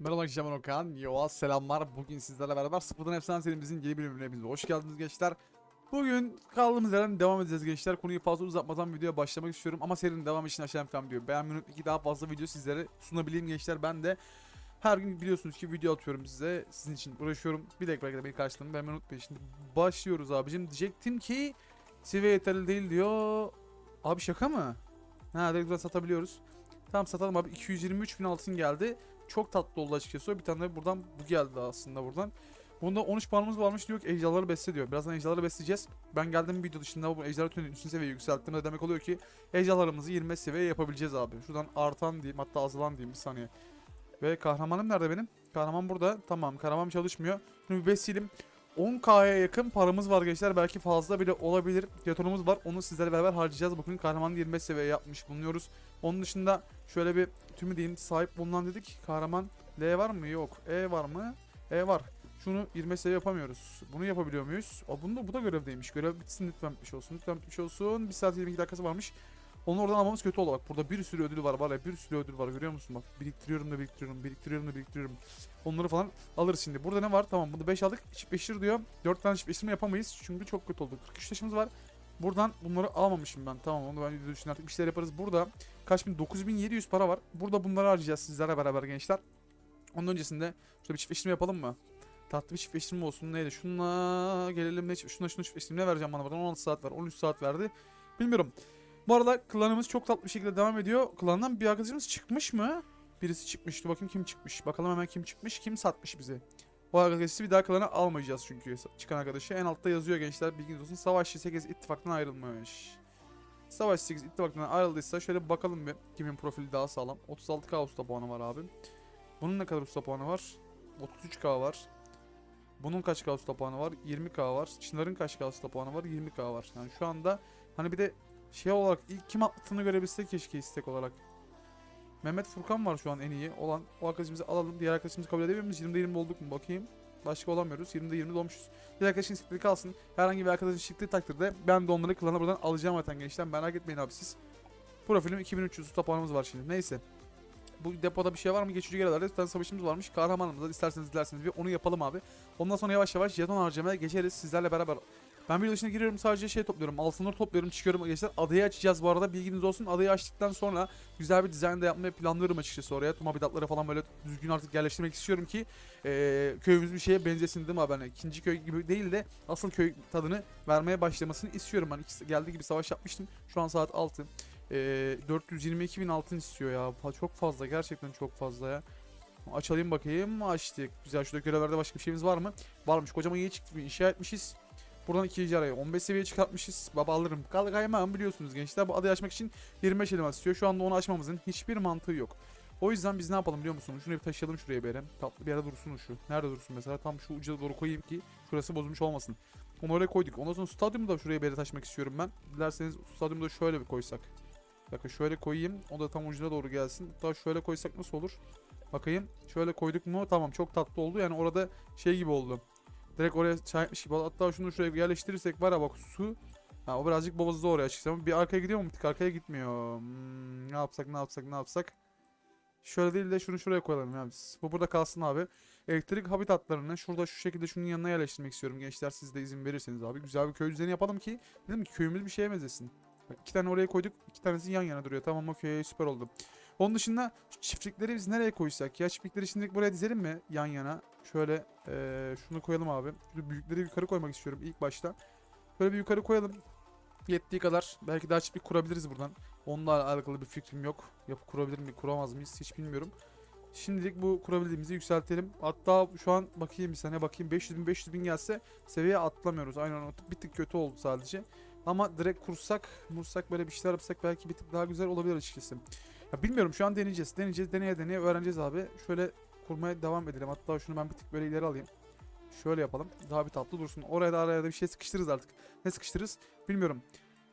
Merhaba arkadaşlar ben Okan. Yoğa selamlar. Bugün sizlerle beraber Sıfırdan Efsane serimizin yeni bölümüne hepiniz hoş geldiniz gençler. Bugün kaldığımız yerden devam edeceğiz gençler. Konuyu fazla uzatmadan videoya başlamak istiyorum. Ama serinin devamı için aşağı falan diyor. Beğenmeyi unutmayın ki daha fazla video sizlere sunabileyim gençler. Ben de her gün biliyorsunuz ki video atıyorum size. Sizin için uğraşıyorum. Bir dakika belki de beni karşılayın. Beğenmeyi unutmayın. Şimdi başlıyoruz abicim. Diyecektim ki seviye yeterli değil diyor. Abi şaka mı? Ha direkt satabiliyoruz. Tamam satalım abi. 223 bin altın geldi. Çok tatlı oldu açıkçası. Bir tane de buradan bu geldi aslında buradan. Bunda 13 puanımız varmış diyor ki ejderhaları besle diyor. Birazdan ejderhaları besleyeceğiz. Ben geldim video dışında bu ejderha tünelinin üstün seviyeyi yükselttim de demek oluyor ki ejderhalarımızı 25 seviye yapabileceğiz abi. Şuradan artan diyeyim hatta azalan diyeyim bir saniye. Ve kahramanım nerede benim? Kahraman burada. Tamam kahraman çalışmıyor. Şimdi bir besleyelim. 10k'ya yakın paramız var gençler. Belki fazla bile olabilir. Jetonumuz var. Onu sizlerle beraber harcayacağız. Bakın kahramanı 25 seviye yapmış bulunuyoruz. Onun dışında şöyle bir tümü diyeyim sahip bulunan dedik. Kahraman L var mı? Yok. E var mı? E var. Şunu 20 seviye yapamıyoruz. Bunu yapabiliyor muyuz? Aa, bunu da, bu da görevdeymiş. Görev bitsin lütfen bitmiş olsun. Lütfen bitmiş olsun. 1 saat 22 dakikası varmış. Onu oradan almamız kötü oldu. Burada bir sürü ödül var var ya bir sürü ödül var görüyor musun? Bak biriktiriyorum da biriktiriyorum biriktiriyorum da biriktiriyorum. Onları falan alırız şimdi. Burada ne var? Tamam burada 5 aldık. Çiftleştir diyor. 4 tane çiftleştirme yapamayız. Çünkü çok kötü oldu. 43 taşımız var. Buradan bunları almamışım ben. Tamam onu ben video için artık bir şeyler yaparız. Burada kaç bin? 9700 para var. Burada bunları harcayacağız sizlerle beraber gençler. Onun öncesinde şöyle bir çiftleştirme yapalım mı? Tatlı bir çiftleştirme olsun. Neydi? Şunla gelelim. Ne çift- şuna şunu çiftleştirme ne vereceğim bana? Buradan 16 saat ver. 13 saat verdi. Bilmiyorum. Bu arada klanımız çok tatlı bir şekilde devam ediyor. Klandan bir arkadaşımız çıkmış mı? Birisi çıkmıştı. Bakayım kim çıkmış. Bakalım hemen kim çıkmış. Kim satmış bizi. Bu arkadaşı bir daha klana almayacağız çünkü çıkan arkadaşı. En altta yazıyor gençler bilginiz olsun. Savaşçı 8 ittifaktan ayrılmış. Savaşçı 8 ittifaktan ayrıldıysa şöyle bakalım bir. Kimin profili daha sağlam. 36k usta puanı var abi. Bunun ne kadar usta puanı var? 33k var. Bunun kaç K usta puanı var? 20k var. Çınar'ın kaç K usta puanı var? 20k var. Yani şu anda hani bir de şey olarak ilk kim attığını görebilsek keşke istek olarak. Mehmet Furkan var şu an en iyi olan. O arkadaşımızı alalım. Diğer arkadaşımızı kabul edebilir miyiz? 20'de 20 olduk mu? Bakayım. Başka olamıyoruz. 20'de 20 dolmuşuz. Diğer arkadaşın istekleri kalsın. Herhangi bir arkadaşın çıktığı takdirde ben de onları klana buradan alacağım zaten gençler. Merak etmeyin abi siz. Profilim 2300 usta puanımız var şimdi. Neyse. Bu depoda bir şey var mı? Geçici gelirlerde bir tane savaşımız varmış. Kahramanımızda isterseniz dilerseniz bir onu yapalım abi. Ondan sonra yavaş yavaş jeton harcamaya geçeriz sizlerle beraber. Ben bir dışına giriyorum sadece şey topluyorum. Altınları topluyorum çıkıyorum gençler. Adayı açacağız bu arada bilginiz olsun. Adayı açtıktan sonra güzel bir dizayn da yapmayı planlıyorum açıkçası oraya. Tüm habitatları falan böyle düzgün artık yerleştirmek istiyorum ki eee köyümüz bir şeye benzesin değil mi abi? Yani ikinci köy gibi değil de asıl köy tadını vermeye başlamasını istiyorum. Ben ikisi geldiği gibi savaş yapmıştım. Şu an saat 6. Eee 422 bin altın istiyor ya. Çok fazla gerçekten çok fazla ya. Açalım bakayım. Açtık. Güzel şurada görevlerde başka bir şeyimiz var mı? Varmış. Kocaman iyi çıktı. İnşa etmişiz. Buradan ikinci araya 15 seviye çıkartmışız. Baba alırım. Kal kaymağım biliyorsunuz gençler. Bu adayı açmak için 25 elmas istiyor. Şu anda onu açmamızın hiçbir mantığı yok. O yüzden biz ne yapalım biliyor musunuz? Şunu bir taşıyalım şuraya bir yere. Tatlı bir yere dursun şu. Nerede dursun mesela? Tam şu uca doğru koyayım ki şurası bozulmuş olmasın. Onu oraya koyduk. Ondan sonra stadyumu da şuraya bir yere taşımak istiyorum ben. Dilerseniz stadyumu da şöyle bir koysak. Bakın şöyle koyayım. O da tam ucuna doğru gelsin. Hatta şöyle koysak nasıl olur? Bakayım. Şöyle koyduk mu? Tamam çok tatlı oldu. Yani orada şey gibi oldu. Direkt oraya çay etmiş gibi. Hatta şunu şuraya yerleştirirsek var ya bak su. Ha, o birazcık babazı oraya açıkçası ama bir arkaya gidiyor mu? Tık arkaya gitmiyor. Hmm, ne yapsak ne yapsak ne yapsak. Şöyle değil de şunu şuraya koyalım ya biz. Bu burada kalsın abi. Elektrik habitatlarını şurada şu şekilde şunun yanına yerleştirmek istiyorum gençler. Siz de izin verirseniz abi. Güzel bir köy düzeni yapalım ki dedim ki köyümüz bir şeye benzesin. Bak iki tane oraya koyduk. iki tanesi yan yana duruyor. Tamam okey süper oldu. Onun dışında şu çiftlikleri biz nereye koysak ya? Çiftlikleri şimdilik buraya dizelim mi yan yana? Şöyle eee, şunu koyalım abi. Şu büyükleri yukarı koymak istiyorum ilk başta. Böyle bir yukarı koyalım. Yettiği kadar belki daha çiftlik kurabiliriz buradan. Onunla alakalı bir fikrim yok. Yapı kurabilir mi, kuramaz mıyız hiç bilmiyorum. Şimdilik bu kurabildiğimizi yükseltelim. Hatta şu an bakayım bir saniye bakayım 500 bin 500 bin gelse seviye atlamıyoruz. Aynen o bir tık kötü oldu sadece. Ama direkt kursak, mursak böyle bir şeyler yapsak belki bir tık daha güzel olabilir açıkçası. Ya bilmiyorum şu an deneyeceğiz. Deneyeceğiz, deneye deneye öğreneceğiz abi. Şöyle kurmaya devam edelim. Hatta şunu ben bir tık böyle ileri alayım. Şöyle yapalım. Daha bir tatlı dursun. Oraya da araya da bir şey sıkıştırırız artık. Ne sıkıştırırız bilmiyorum.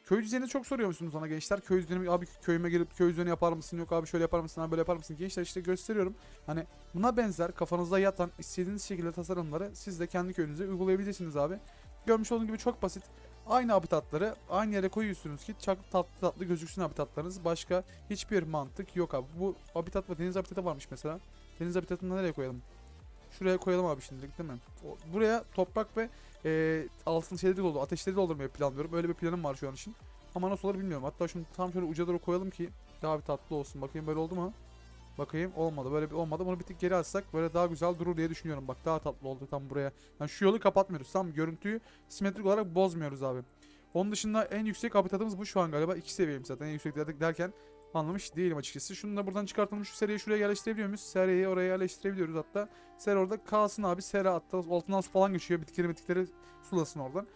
Köy düzenini çok soruyor musunuz bana gençler? Köy düzeni abi köyüme gelip köy düzeni yapar mısın? Yok abi şöyle yapar mısın? Abi böyle yapar mısın? Gençler işte gösteriyorum. Hani buna benzer kafanızda yatan istediğiniz şekilde tasarımları siz de kendi köyünüze uygulayabilirsiniz abi. Görmüş olduğunuz gibi çok basit. Aynı habitatları aynı yere koyuyorsunuz ki çok tatlı tatlı gözüksün habitatlarınız. Başka hiçbir mantık yok abi. Bu habitat ve deniz habitatı varmış mesela. Deniz habitatını nereye koyalım? Şuraya koyalım abi şimdilik değil mi? Buraya toprak ve e, altın şeyleri doldu. Ateşleri doldurmayı planlıyorum. Öyle bir planım var şu an için. Ama nasıl olur bilmiyorum. Hatta şunu tam şöyle uca doğru koyalım ki daha bir tatlı olsun. Bakayım böyle oldu mu? Bakayım olmadı. Böyle bir olmadı. Bunu bir tık geri atsak böyle daha güzel durur diye düşünüyorum. Bak daha tatlı oldu tam buraya. Yani şu yolu kapatmıyoruz. Tam görüntüyü simetrik olarak bozmuyoruz abi. Onun dışında en yüksek habitatımız bu şu an galiba. iki seviyeyim zaten en yüksek derken anlamış değilim açıkçası. Şunu da buradan çıkartalım. Şu seriyi şuraya yerleştirebiliyor muyuz? Seriyi oraya yerleştirebiliyoruz hatta. Seri orada kalsın abi. Seri hatta altından su falan geçiyor. Bitkileri bitkileri sulasın oradan.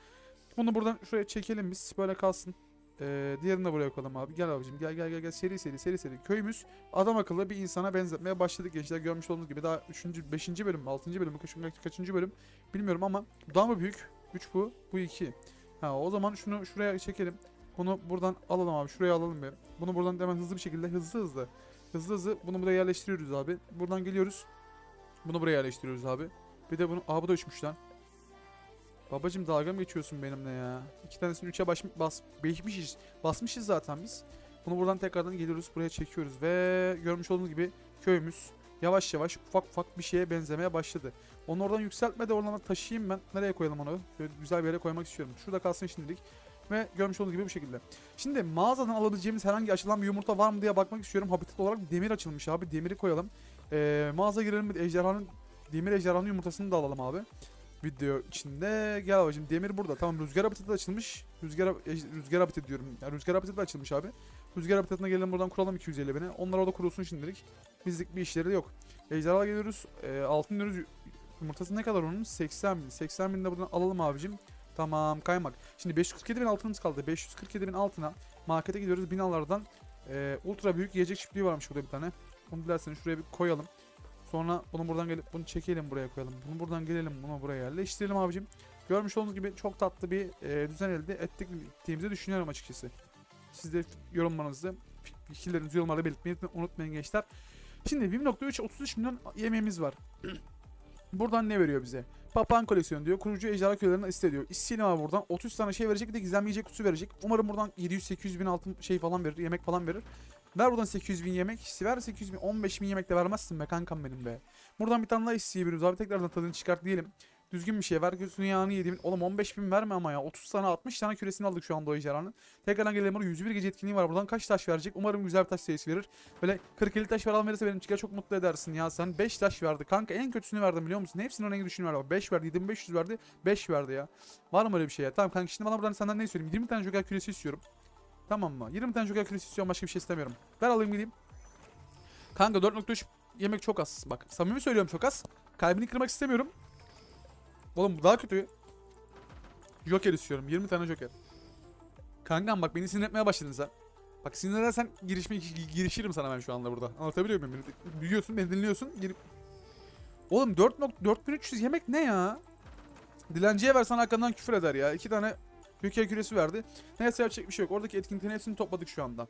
Bunu buradan şuraya çekelim biz. Böyle kalsın. Ee, diğerini de buraya koyalım abi. Gel abicim gel gel gel gel seri seri seri seri. Köyümüz adam akıllı bir insana benzetmeye başladık gençler. Görmüş olduğunuz gibi daha 3. 5. bölüm mü 6. bölüm mü kaç, kaçıncı bölüm bilmiyorum ama daha mı büyük? 3 bu bu 2. Ha o zaman şunu şuraya çekelim. Bunu buradan alalım abi. Şuraya alalım bir. Bunu buradan hemen hızlı bir şekilde hızlı hızlı. Hızlı hızlı bunu buraya yerleştiriyoruz abi. Buradan geliyoruz. Bunu buraya yerleştiriyoruz abi. Bir de bunu... Aa bu da uçmuş lan. Babacım dalga mı geçiyorsun benimle ya? İki tanesini üçe baş, bas, beşmişiz. Basmışız zaten biz. Bunu buradan tekrardan geliyoruz. Buraya çekiyoruz. Ve görmüş olduğunuz gibi köyümüz yavaş yavaş ufak ufak bir şeye benzemeye başladı. Onu oradan yükseltme de oradan taşıyayım ben. Nereye koyalım onu? Böyle güzel bir yere koymak istiyorum. Şurada kalsın şimdilik. Ve görmüş olduğunuz gibi bu şekilde. Şimdi mağazadan alabileceğimiz herhangi açılan bir yumurta var mı diye bakmak istiyorum. Habitat olarak demir açılmış abi. Demiri koyalım. Ee, mağaza girelim. Ejderhanın demir ejderhanın yumurtasını da alalım abi. Video içinde. Gel abicim demir burada. Tamam rüzgar habitatı açılmış. Rüzgar, ej- rüzgar habitatı diyorum. Yani rüzgar habitatı da açılmış abi. Rüzgar habitatına gelelim buradan kuralım 250 bini. Onlar orada kurulsun şimdilik. Bizlik bir işleri de yok. Ejderha geliyoruz. Ee, altın diyoruz. Yumurtası ne kadar onun? 80 bin. 80 bin de buradan alalım abicim. Tamam kaymak. Şimdi 547 bin altınımız kaldı. 547 bin altına markete gidiyoruz. Binalardan e, ultra büyük yiyecek çiftliği varmış burada bir tane. Onu dilerseniz şuraya bir koyalım. Sonra bunu buradan gelip bunu çekelim buraya koyalım. Bunu buradan gelelim bunu buraya yerleştirelim abicim. Görmüş olduğunuz gibi çok tatlı bir e, düzen elde ettiğimizi düşünüyorum açıkçası. Siz de yorumlarınızı, fikirlerinizi yorumlarda belirtmeyi unutmayın gençler. Şimdi 1.3 33 milyon yemeğimiz var. Buradan ne veriyor bize? Papağan koleksiyonu diyor. Kurucu ejderha köylerini istediyor. İsteyelim abi buradan. 30 tane şey verecek bir de gizemli yiyecek kutusu verecek. Umarım buradan 700-800 bin altın şey falan verir. Yemek falan verir. Ver buradan 800 bin yemek. Ver 800 bin 15 bin yemek de vermezsin be kankam benim be. Buradan bir tane daha isteyebiliriz abi. Tekrardan tadını çıkart diyelim. Düzgün bir şey ver. Gözünü yağını yediğim. Oğlum 15 bin verme ama ya. 30 tane 60 tane küresini aldık şu anda o ejderhanın. Tekrardan gelelim buraya. 101 gece etkinliği var. Buradan kaç taş verecek? Umarım güzel bir taş sayısı verir. Böyle 40-50 taş falan verirse benim çıkar çok mutlu edersin ya. Sen 5 taş verdi. Kanka en kötüsünü verdim biliyor musun? Hepsinin en düşünü verdi. 5 verdi. 7500 verdi. 5 verdi ya. Var mı öyle bir şey ya? Tamam kanka şimdi bana buradan senden ne söyleyeyim? 20 tane joker küresi istiyorum. Tamam mı? 20 tane joker küresi istiyorum. Başka bir şey istemiyorum. Ver alayım gideyim. Kanka 4.3 yemek çok az. Bak samimi söylüyorum çok az. Kalbini kırmak istemiyorum. Oğlum bu daha kötü. Joker istiyorum. 20 tane Joker. Kankam bak beni sinir etmeye başladın sen. Bak sinir edersen girişme, girişirim sana ben şu anda burada. Anlatabiliyor muyum? Beni Biliyorsun, beni dinliyorsun. Girip... Oğlum 4.4300 yemek ne ya? Dilenciye versen arkandan küfür eder ya. İki tane Joker küresi verdi. Neyse yapacak bir şey yok. Oradaki etkinliklerin hepsini topladık şu anda.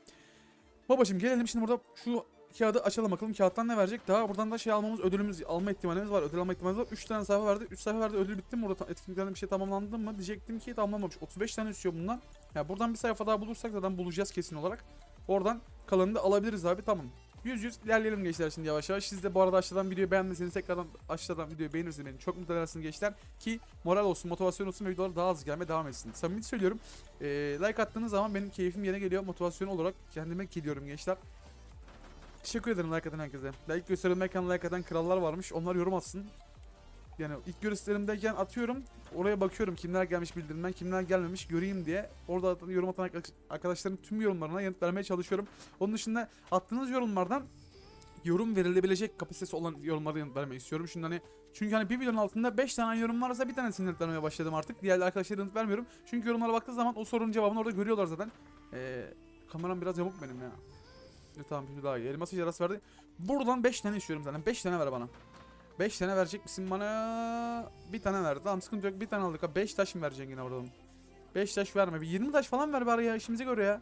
Babacım gelelim şimdi burada şu kağıdı açalım bakalım kağıttan ne verecek. Daha buradan da şey almamız ödülümüz alma ihtimalimiz var. Ödül alma ihtimalimiz var. 3 tane sayfa verdi. 3 sayfa verdi. Ödül bitti mi burada? Etkinliklerden bir şey tamamlandı mı? Diyecektim ki tamamlanmamış. 35 tane istiyor bundan. Ya buradan bir sayfa daha bulursak zaten bulacağız kesin olarak. Oradan kalanını da alabiliriz abi tamam. 100 100 ilerleyelim gençler şimdi yavaş yavaş. Siz de bu arada aşağıdan videoyu beğenmeseniz tekrardan aşağıdan videoyu beğenirseniz beni çok mutlu edersiniz gençler. Ki moral olsun, motivasyon olsun ve videolar daha hızlı gelmeye devam etsin. Samimi söylüyorum. Ee, like attığınız zaman benim keyfim yerine geliyor. Motivasyon olarak kendime geliyorum gençler. Teşekkür ederim like atan herkese. Like gösterilmeyken like atan krallar varmış. Onlar yorum atsın. Yani ilk gösterimdeyken atıyorum. Oraya bakıyorum kimler gelmiş bildirimden, kimler gelmemiş göreyim diye. Orada atan- yorum atan arka- arkadaşların tüm yorumlarına yanıt vermeye çalışıyorum. Onun dışında attığınız yorumlardan yorum verilebilecek kapasitesi olan yorumlara yanıt vermeyi istiyorum. Şimdi hani çünkü hani bir videonun altında 5 tane yorum varsa bir tanesini yanıt vermeye başladım artık. Diğer arkadaşlara yanıt vermiyorum. Çünkü yorumlara baktığı zaman o sorunun cevabını orada görüyorlar zaten. Ee, kameram biraz yamuk benim ya. E, tamam bir daha iyi. Elması yarası verdi. Buradan 5 tane istiyorum zaten. 5 tane ver bana. 5 tane verecek misin bana? Bir tane ver. Tamam sıkıntı yok. Bir tane aldık. 5 taş mı vereceksin yine oradan? 5 taş verme. Bir 20 taş falan ver bari ya. işimize göre ya.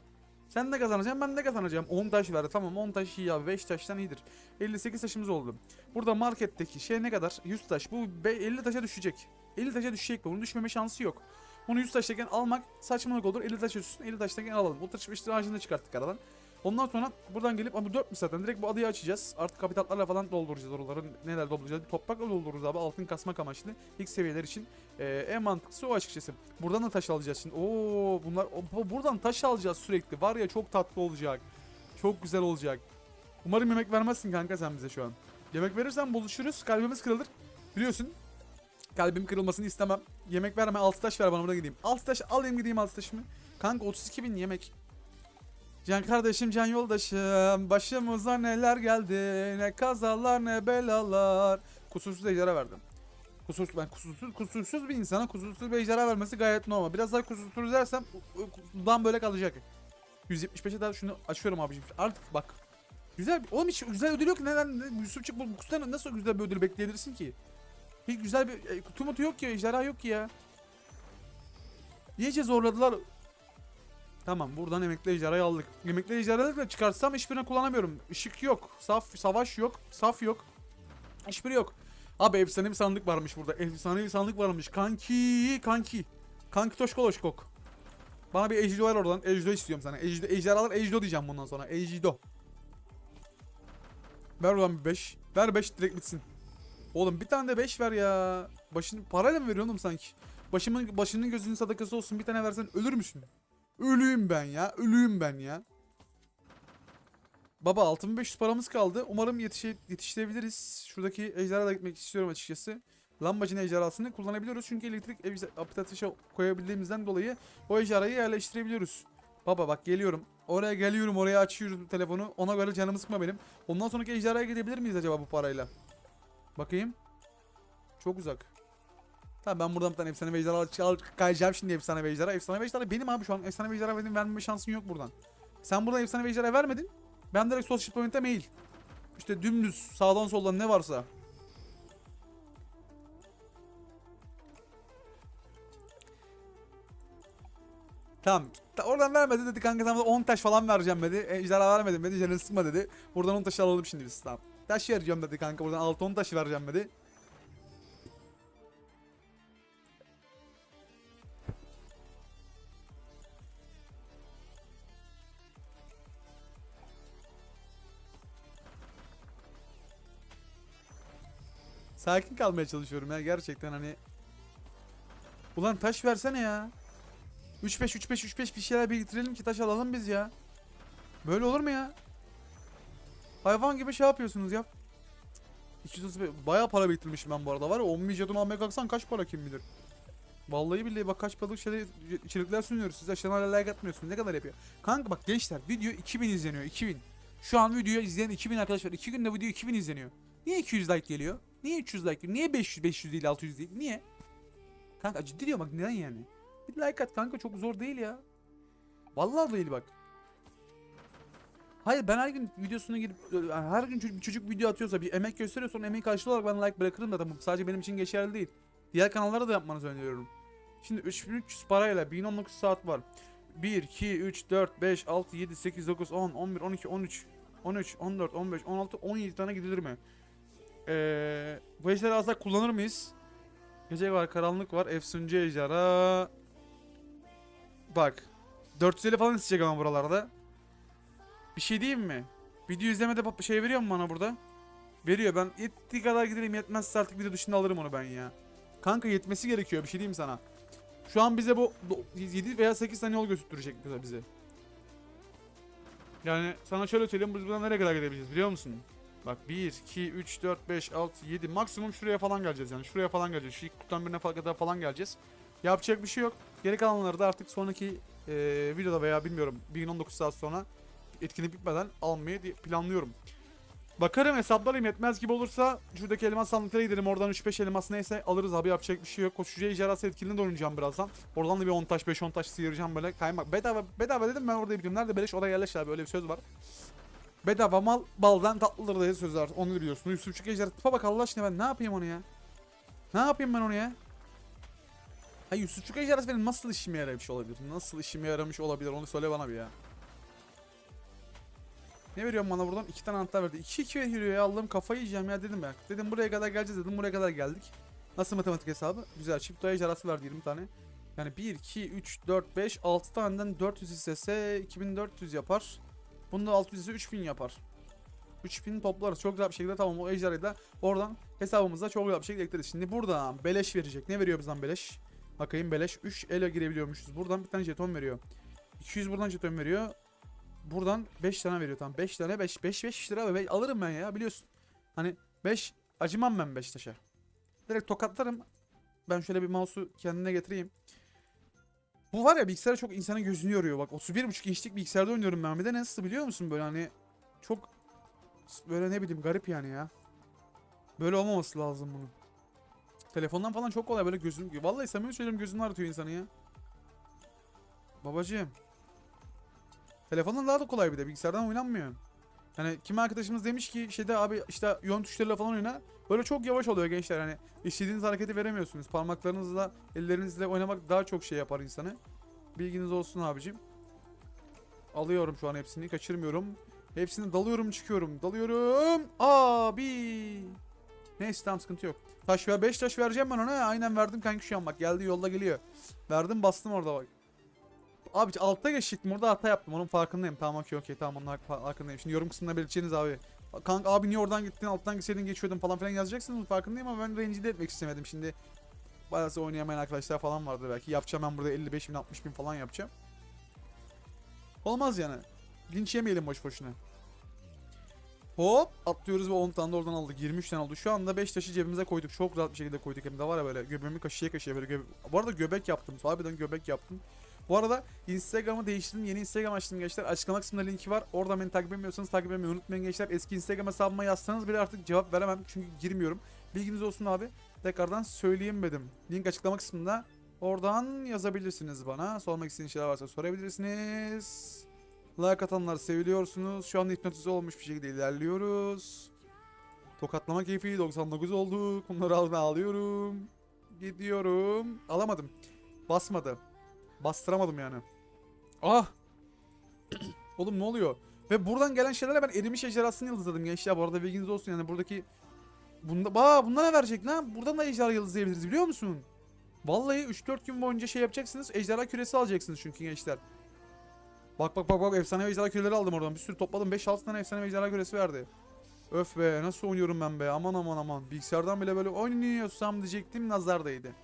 Sen de kazanacaksın ben de kazanacağım. 10 taş ver. Tamam 10 taş iyi abi. 5 taştan iyidir. 58 taşımız oldu. Burada marketteki şey ne kadar? 100 taş. Bu be- 50 taşa düşecek. 50 taşa düşecek bu. Bunun düşmeme şansı yok. Bunu 100 taştayken almak saçmalık olur. 50 taş üstüne 50 taştayken alalım. Ultra çıkmıştır ağacını da çıkarttık aradan. Ondan sonra buradan gelip ama bu 4 zaten direkt bu adayı açacağız. Artık kapitallarla falan dolduracağız oraları. Neler dolduracağız? Toprakla doldururuz abi altın kasmak amaçlı. ilk seviyeler için. Ee, en mantıklısı o açıkçası. Buradan da taş alacağız şimdi. Oo bunlar o- buradan taş alacağız sürekli. Var ya çok tatlı olacak. Çok güzel olacak. Umarım yemek vermezsin kanka sen bize şu an. Yemek verirsen buluşuruz. Kalbimiz kırılır. Biliyorsun. Kalbim kırılmasını istemem. Yemek verme. Altı taş ver bana burada gideyim. Altı taş alayım gideyim altı taşımı. Kanka 32 bin yemek. Can kardeşim, can yoldaşım. Başımıza neler geldi. Ne kazalar ne belalar. Kusursuz ejderha verdim. Kusursuz, ben kusursuz, kusursuz bir insana kusursuz bir ejderha vermesi gayet normal. Biraz daha kusursuz dersem dudağım böyle kalacak. 175'e daha şunu açıyorum abiciğim. Artık bak. Güzel. Oğlum hiç güzel ödül yok. Neden? Ne- Yusufçuk bu kutudan nasıl güzel bir ödül bekleyebilirsin ki? Hiç güzel bir e, kutu mutu yok ki. Ejderha yok ki ya. İyice zorladılar. Tamam buradan emekli ejderhayı aldık. Emekli ejderhaları da çıkarsam hiçbirini kullanamıyorum. Işık yok. Saf, savaş yok. Saf yok. Hiçbiri yok. Abi efsane bir sandık varmış burada. Efsane bir sandık varmış. Kanki, kanki. Kanki toşkoloşkok. Bana bir ejdo ver oradan. Ejdo istiyorum sana. Ejdo, ejderhalar ejdo diyeceğim bundan sonra. Ejdo. Ver oradan bir 5. Ver 5 direkt bitsin. Oğlum bir tane de 5 ver ya. Başını parayla mı veriyorsun sanki? Başımın başının gözünün sadakası olsun bir tane versen ölür müsün? Ölüyüm ben ya. Ölüyüm ben ya. Baba 6500 paramız kaldı. Umarım yetişe, yetiştirebiliriz. Şuradaki ejderha da gitmek istiyorum açıkçası. Lambacın ejderhasını kullanabiliyoruz. Çünkü elektrik apitatışa koyabildiğimizden dolayı o ejderhayı yerleştirebiliyoruz. Baba bak geliyorum. Oraya geliyorum oraya açıyorum telefonu. Ona göre canımı sıkma benim. Ondan sonraki ejderhaya gidebilir miyiz acaba bu parayla? Bakayım. Çok uzak. Tamam ben buradan bir tane efsane ejderha al- al kayacağım şimdi efsane ejderha. Efsane ejderha benim abi şu an. Efsane ejderha benim vermeme şansın yok buradan. Sen buradan efsane ejderha vermedin. Ben direkt social point'e mail. İşte dümdüz sağdan soldan ne varsa. Tamam. Ta- Oradan vermedi dedi kanka sana 10 taş falan vereceğim dedi. Ejderha vermedim dedi. Canını sıkma dedi. Buradan 10 taşı alalım şimdi biz. Tamam. Taş vereceğim dedi kanka. Buradan 6-10 taş vereceğim dedi. Sakin kalmaya çalışıyorum ya gerçekten hani. Ulan taş versene ya. 3-5 3-5 3-5 bir şeyler biriktirelim ki taş alalım biz ya. Böyle olur mu ya? Hayvan gibi şey yapıyorsunuz ya. 235 bayağı para biriktirmişim ben bu arada var ya 10 milyonun almaya kalksan kaç para kim bilir. Vallahi billahi bak kaç paralık şeyler, içerikler sunuyoruz. Siz aşağıdan like atmıyorsunuz. Ne kadar yapıyor? Kanka bak gençler video 2000 izleniyor 2000. Şu an videoyu izleyen 2000 arkadaş var. 2 günde video 2000 izleniyor. Niye 200 like geliyor? Niye 300 like? Niye 500 500 değil 600 değil? Niye? Kanka ciddi diyorum bak neden yani? Bir like at kanka çok zor değil ya. Vallahi değil bak. Hayır ben her gün videosuna girip yani her gün çocuk, çocuk video atıyorsa bir emek gösteriyorsa onun emeği karşılığı olarak ben like bırakırım da tamam. Sadece benim için geçerli değil. Diğer kanallara da yapmanızı öneriyorum. Şimdi 3300 parayla 1019 saat var. 1, 2, 3, 4, 5, 6, 7, 8, 9, 10, 11, 12, 13, 13, 14, 15, 16, 17 tane gidilir mi? Ee, bu ejderha asla kullanır mıyız? Gece var, karanlık var, efsuncu ejderha. Bak. 450 falan isteyecek ama buralarda. Bir şey diyeyim mi? Video izlemede şey veriyor mu bana burada? Veriyor ben yettiği kadar gidelim yetmezse artık video dışında alırım onu ben ya. Kanka yetmesi gerekiyor bir şey diyeyim sana. Şu an bize bu 7 veya 8 tane yol götürecek bize. Yani sana şöyle söyleyeyim biz buradan nereye kadar gidebiliriz biliyor musun? Bak 1, 2, 3, 4, 5, 6, 7 maksimum şuraya falan geleceğiz yani şuraya falan geleceğiz. Şu ilk kutudan birine kadar falan geleceğiz. Yapacak bir şey yok. Geri kalanları da artık sonraki e, videoda veya bilmiyorum 1019 saat sonra etkinlik bitmeden almayı planlıyorum. Bakarım hesaplarım yetmez gibi olursa şuradaki elmas sandıklara gidelim oradan 3-5 elmas neyse alırız abi yapacak bir şey yok. Koşucu ejderhası etkinliğinde oynayacağım birazdan. Oradan da bir 10 taş 5-10 taş sıyıracağım böyle kaymak. Bedava bedava dedim ben orada biliyorum. Nerede beleş oraya yerleş abi öyle bir söz var. Bedava mal baldan tatlıdır diye söz var. Onu biliyorsun. Yusufçuk ejderha tipe bak Allah aşkına ben ne yapayım onu ya? Ne yapayım ben onu ya? Ha Yusufçuk ejderhası benim nasıl işime yaramış olabilir? Nasıl işime yaramış olabilir onu söyle bana bir ya. Ne veriyorum bana buradan? İki tane anahtar verdi. 2 2 veriyor ya Allah'ım kafayı yiyeceğim ya dedim ben. Dedim buraya kadar geleceğiz dedim buraya kadar geldik. Nasıl matematik hesabı? Güzel çift doğa ejderhası verdi 20 tane. Yani 1, 2, 3, 4, 5, 6 taneden 400 istese 2400 yapar. Bunda 600 ise 3000 yapar. 3000 toplarız çok güzel bir şekilde tamam o ejderhayı da oradan hesabımıza çok güzel bir şekilde ekleriz. Şimdi buradan beleş verecek. Ne veriyor bizden beleş? Bakayım beleş 3 ele girebiliyormuşuz. Buradan bir tane jeton veriyor. 200 buradan jeton veriyor. Buradan 5 tane veriyor tamam. 5 tane 5 5 5 lira ve alırım ben ya biliyorsun. Hani 5 acımam ben Beşiktaş'a. Direkt tokatlarım. Ben şöyle bir mouse'u kendine getireyim. Bu var ya bilgisayar çok insanın gözünü yoruyor bak. 31.5 inçlik bilgisayarda oynuyorum ben. Bir de nasıl biliyor musun böyle hani çok böyle ne bileyim garip yani ya. Böyle olmaması lazım bunun. Telefondan falan çok kolay böyle gözüm... Vallahi samimi söylüyorum gözünü ağrıtıyor insanı ya. Babacığım. Telefondan daha da kolay bir de bilgisayardan oynanmıyor. Hani kim arkadaşımız demiş ki şeyde abi işte yön tuşlarıyla falan oyna. Böyle çok yavaş oluyor gençler hani istediğiniz hareketi veremiyorsunuz. Parmaklarınızla ellerinizle oynamak daha çok şey yapar insanı. Bilginiz olsun abicim. Alıyorum şu an hepsini kaçırmıyorum. Hepsini dalıyorum çıkıyorum. Dalıyorum. Abi. Neyse tamam sıkıntı yok. Taş ver 5 taş vereceğim ben ona. Aynen verdim kanki şu an bak geldi yolda geliyor. Verdim bastım orada bak. Abi altta geçecektim orada hata yaptım onun farkındayım. Tamam okey okey tamam onun fark- farkındayım. Şimdi yorum kısmında belirteceğiniz abi. Kanka abi niye oradan gittin alttan gitseydin geçiyordun falan filan yazacaksınız farkındayım ama ben rencide etmek istemedim. Şimdi bazı oynayamayan arkadaşlar falan vardı belki. Yapacağım ben burada 55 bin 60 bin falan yapacağım. Olmaz yani. Linç yemeyelim boş boşuna. Hop atlıyoruz ve 10 tane de oradan aldık. 23 tane oldu. Şu anda 5 taşı cebimize koyduk. Çok rahat bir şekilde koyduk. Hem de var ya böyle göbeğimi kaşıya kaşıya böyle göbe Bu arada göbek yaptım. Harbiden göbek yaptım. Bu arada Instagram'ı değiştirdim. Yeni Instagram açtım gençler. Açıklama kısmında linki var. Orada beni takip etmiyorsanız takip etmeyi unutmayın gençler. Eski Instagram hesabıma yazsanız bile artık cevap veremem. Çünkü girmiyorum. Bilginiz olsun abi. Tekrardan söyleyeyim dedim. Link açıklama kısmında. Oradan yazabilirsiniz bana. Sormak istediğiniz şeyler varsa sorabilirsiniz. Like atanlar seviliyorsunuz. Şu an hipnotize olmuş bir şekilde ilerliyoruz. Tokatlama keyfi 99 olduk. Bunları alma alıyorum. Gidiyorum. Alamadım. Basmadı. Bastıramadım yani. Ah! Oğlum ne oluyor? Ve buradan gelen şeylerle ben erimiş ejderhasını yıldızladım gençler. Bu arada bilginiz olsun yani buradaki... Bunda, Aa, bunda ne verecek lan? Buradan da ejderha yıldızlayabiliriz biliyor musun? Vallahi 3-4 gün boyunca şey yapacaksınız. Ejderha küresi alacaksınız çünkü gençler. Bak bak bak bak efsane ejderha küreleri aldım oradan. Bir sürü topladım. 5-6 tane efsane ejderha küresi verdi. Öf be nasıl oynuyorum ben be. Aman aman aman. Bilgisayardan bile böyle oynuyorsam diyecektim nazar değdi.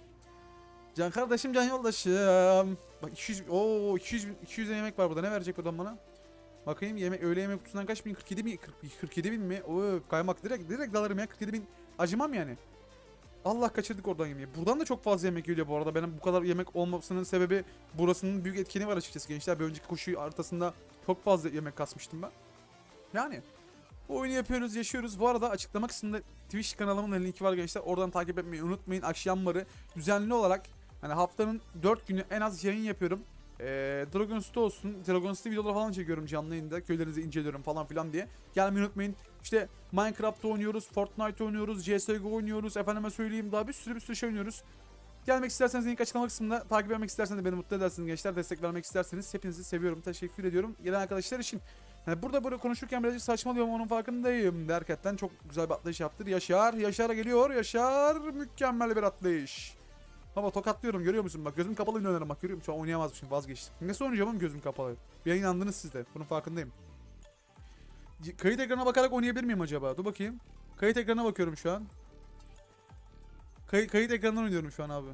Can kardeşim can yoldaşım. Bak 200 o 200 bin- 200 yemek var burada. Ne verecek adam bana? Bakayım yemek öğle yemek kutusundan kaç bin? 47 bin 40, 47 bin mi? Oo kaymak direkt direkt alırım ya 47 bin. Acımam yani. Allah kaçırdık oradan yemeği. Buradan da çok fazla yemek geliyor bu arada. Benim bu kadar yemek olmasının sebebi burasının büyük etkeni var açıkçası gençler. Bir önceki koşu haritasında çok fazla yemek kasmıştım ben. Yani bu oyunu yapıyoruz, yaşıyoruz. Bu arada açıklama kısmında Twitch kanalımın linki var gençler. Oradan takip etmeyi unutmayın. Akşamları düzenli olarak hani haftanın 4 günü en az yayın yapıyorum. Ee, Dragon City olsun. Dragon City videoları falan çekiyorum canlı yayında. Köylerinizi inceliyorum falan filan diye. Gelmeyi unutmayın. İşte Minecraft oynuyoruz, Fortnite oynuyoruz, CSGO oynuyoruz. Efendime söyleyeyim daha bir sürü bir sürü şey oynuyoruz. Gelmek isterseniz link açıklama kısmında takip etmek isterseniz de beni mutlu edersiniz gençler. Destek vermek isterseniz hepinizi seviyorum. Teşekkür ediyorum. Gelen arkadaşlar için. Yani burada böyle konuşurken birazcık saçmalıyorum onun farkındayım. Derketten çok güzel bir atlayış yaptır. Yaşar, Yaşar geliyor. Yaşar mükemmel bir atlayış. Baba tokatlıyorum görüyor musun? Bak gözüm kapalı oynarım bak görüyor musun? Şu an oynayamazmışım vazgeçtim. Nasıl oynayacağım oğlum gözüm kapalı? Bir an inandınız siz de. Bunun farkındayım. Kayıt ekranına bakarak oynayabilir miyim acaba? Dur bakayım. Kayıt ekranına bakıyorum şu an. Kay- kayıt ekranından oynuyorum şu an abi.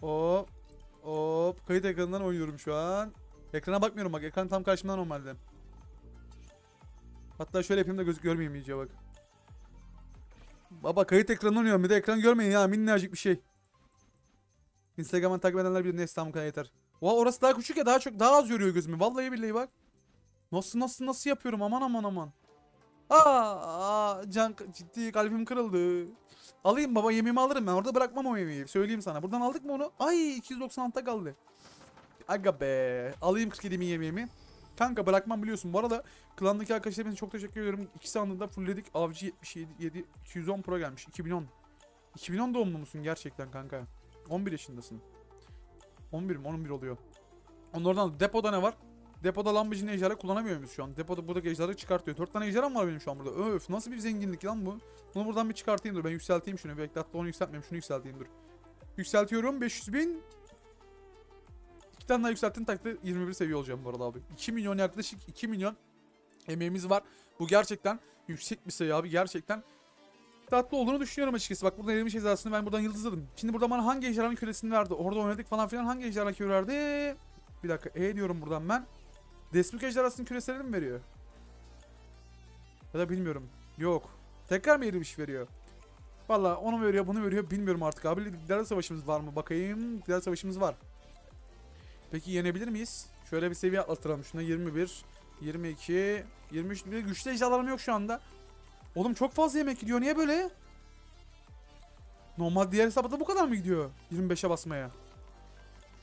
Hop. Hop. Kayıt ekranından oynuyorum şu an. Ekrana bakmıyorum bak. Ekran tam karşımda normalde. Hatta şöyle yapayım da gözü görmeyeyim iyice bak. Baba kayıt ekranından oynuyorum. Bir de ekran görmeyin ya. Minnacık bir şey. Instagram'dan takip edenler bilir. Neyse tamam kadar yeter. Oha orası daha küçük ya. Daha çok daha az yoruyor gözümü. Vallahi billahi bak. Nasıl nasıl nasıl yapıyorum aman aman aman. Aa, aa, can ciddi kalbim kırıldı. Alayım baba yemeğimi alırım ben orada bırakmam o yemeği. Söyleyeyim sana. Buradan aldık mı onu? Ay 296'da kaldı. Aga be. Alayım 47 bin yemeğimi. Kanka bırakmam biliyorsun. Bu arada klandaki arkadaşlarım için çok teşekkür ediyorum. İkisi anında fullledik. Avcı 77 7 210 Pro gelmiş. 2010. 2010 doğumlu musun gerçekten kanka? 11 yaşındasın. 11 mi? 11 oluyor. Onlardan depoda ne var? Depoda Lamborghini ejderha kullanamıyor muyuz şu an? Depoda buradaki ejderha çıkartıyor. 4 tane ejderham var benim şu an burada. Öf nasıl bir zenginlik lan bu? Bunu buradan bir çıkartayım dur. Ben yükselteyim şunu. Bekle hatta onu yükseltmeyeyim. Şunu yükselteyim dur. Yükseltiyorum. 500 bin. 2 tane daha yükselttiğin takdirde 21 seviye olacağım bu arada abi. 2 milyon yaklaşık 2 milyon emeğimiz var. Bu gerçekten yüksek bir sayı abi gerçekten. Tatlı olduğunu düşünüyorum açıkçası. Bak burada erimiş hizasını ben buradan yıldızladım. Şimdi burada bana hangi ejderhanın küresini verdi? Orada oynadık falan filan hangi ejderhanın küre verdi? Bir dakika E diyorum buradan ben. Desmük ejderhasının küresini mi veriyor? Ya da bilmiyorum. Yok. Tekrar mı erimiş veriyor? Valla onu veriyor bunu veriyor bilmiyorum artık abi. Liderler savaşımız var mı? Bakayım. Liderler savaşımız var. Peki yenebilir miyiz? Şöyle bir seviye atlatalım. Şuna 21, 22, 23. Bir güçlü ejderhalarım yok şu anda. Oğlum çok fazla yemek gidiyor. Niye böyle? Normal diğer hesapta bu kadar mı gidiyor? 25'e basmaya.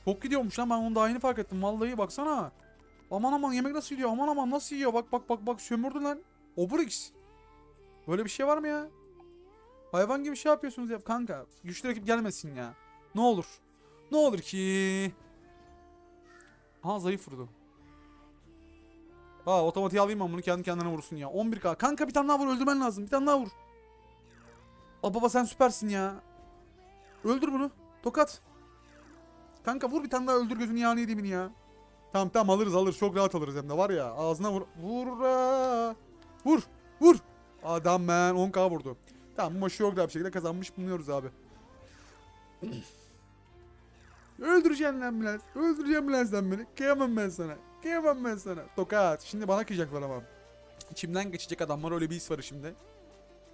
Çok gidiyormuş lan ben onu daha yeni fark ettim. Vallahi baksana. Aman aman yemek nasıl gidiyor? Aman aman nasıl yiyor? Bak bak bak bak sömürdü lan. Obrix. Böyle bir şey var mı ya? Hayvan gibi şey yapıyorsunuz ya kanka. Güçlü rakip gelmesin ya. Ne olur. Ne olur ki. Aha zayıf vurdu. Aa otomatiğe alayım ben bunu kendi kendine vursun ya. 11k. Kanka bir tane daha vur öldürmen lazım. Bir tane daha vur. Aa baba sen süpersin ya. Öldür bunu. Tokat. Kanka vur bir tane daha öldür gözünü yağını yediğimin ya. Tamam tamam alırız alırız. Çok rahat alırız hem de var ya. Ağzına vur. Vur. Vur. Vur. Adam ben 10k vurdu. Tamam bu maçı yok da bir şekilde kazanmış bulunuyoruz abi. Öldüreceğim lan biraz. Öldüreceğim lan sen beni. Kıyamam ben sana. Kıyamam ben sana. Tokat. Şimdi bana kıyacaklar ama. İçimden geçecek adamlar öyle bir his var şimdi.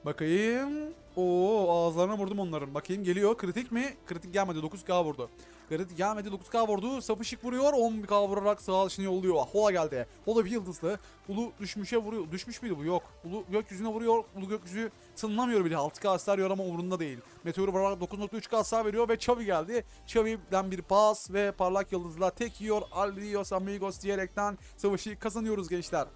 Bakayım. Oo ağızlarına vurdum onların. Bakayım geliyor. Kritik mi? Kritik gelmedi. 9k vurdu. Kritik gelmedi. 9k vurdu. Sapışık vuruyor. 10k vurarak sağ alışını yolluyor. Hola geldi. Hola bir yıldızlı. Ulu düşmüşe vuruyor. Düşmüş müydü bu? Yok. Ulu gökyüzüne vuruyor. Ulu gökyüzü tınlamıyor bile. 6k hasar yiyor ama umurunda değil. Meteoru vurarak 9.3k hasar veriyor ve Xavi geldi. Xavi'den bir pas ve parlak yıldızla tek yiyor. Adios amigos diyerekten savaşı kazanıyoruz gençler.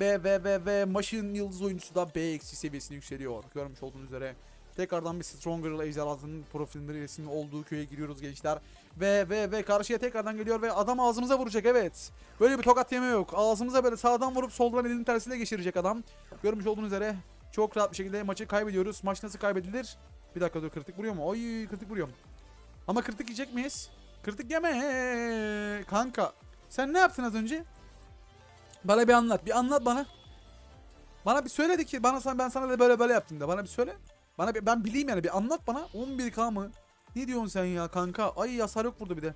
Ve ve ve ve maçın yıldız oyuncusu da B eksi seviyesine yükseliyor. Görmüş olduğunuz üzere. Tekrardan bir Stronger ejderhasının profilleri resmi olduğu köye giriyoruz gençler. Ve ve ve karşıya tekrardan geliyor ve adam ağzımıza vuracak evet. Böyle bir tokat yeme yok. Ağzımıza böyle sağdan vurup soldan elinin tersiyle geçirecek adam. Görmüş olduğunuz üzere çok rahat bir şekilde maçı kaybediyoruz. Maç nasıl kaybedilir? Bir dakika dur kritik vuruyor mu? Ay kritik vuruyorum. Ama kritik yiyecek miyiz? Kritik yeme kanka. Sen ne yaptın az önce? Bana bir anlat. Bir anlat bana. Bana bir söyle de ki bana sen ben sana da böyle böyle yaptım da bana bir söyle. Bana bir, ben bileyim yani bir anlat bana. 11k mı? Ne diyorsun sen ya kanka? Ay hasar yok burada bir de.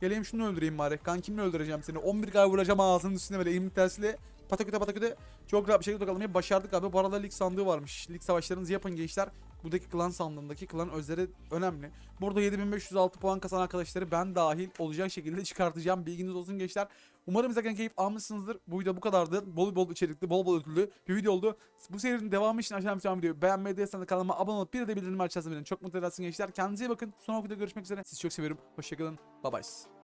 Geleyim şunu öldüreyim bari. Kankimle öldüreceğim seni. 11k vuracağım ağzının üstüne böyle elimlik tersiyle. Pataküte pataküte. Çok rahat bir şekilde yakalamayı başardık abi. Bu arada lig sandığı varmış. Lig savaşlarınızı yapın gençler. Buradaki klan sandığındaki klan özleri önemli. Burada 7506 puan kazanan arkadaşları ben dahil olacak şekilde çıkartacağım. Bilginiz olsun gençler. Umarım izlerken keyif almışsınızdır. Bu video bu kadardı. Bol bol içerikli, bol bol ödüllü bir video oldu. Bu serinin devamı için aşağıdan bir videoyu beğenmeyi değilseniz de kanalıma abone olup bir de bildirim açarsanız beni çok mutlu edersiniz gençler. Kendinize iyi bakın. Sonraki videoda görüşmek üzere. Sizi çok seviyorum. Hoşçakalın. Bye bye.